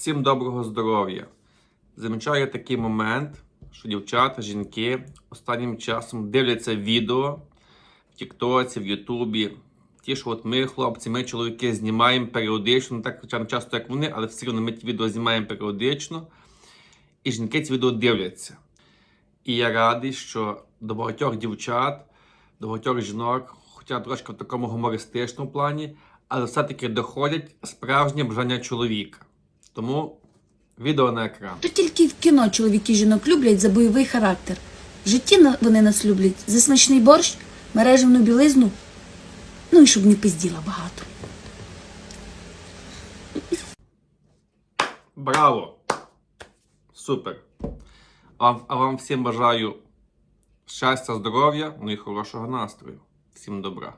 Всім доброго здоров'я. Замічаю такий момент, що дівчата, жінки останнім часом дивляться відео в Тіктоці, в Ютубі. Ті, що от ми, хлопці, ми чоловіки знімаємо періодично, не так звичайно часто, як вони, але все одно ми ті відео знімаємо періодично. І жінки ці відео дивляться. І я радий, що до багатьох дівчат, до багатьох жінок, хоча трошки в такому гумористичному плані, але все-таки доходять справжнє бажання чоловіка. Тому відео на екран. То тільки в кіно чоловіки жінок люблять за бойовий характер. В житті вони нас люблять за смачний борщ, мережевну білизну, ну і щоб не пизділа багато. Браво! Супер! А, а вам всім бажаю щастя, здоров'я, ну і хорошого настрою. Всім добра!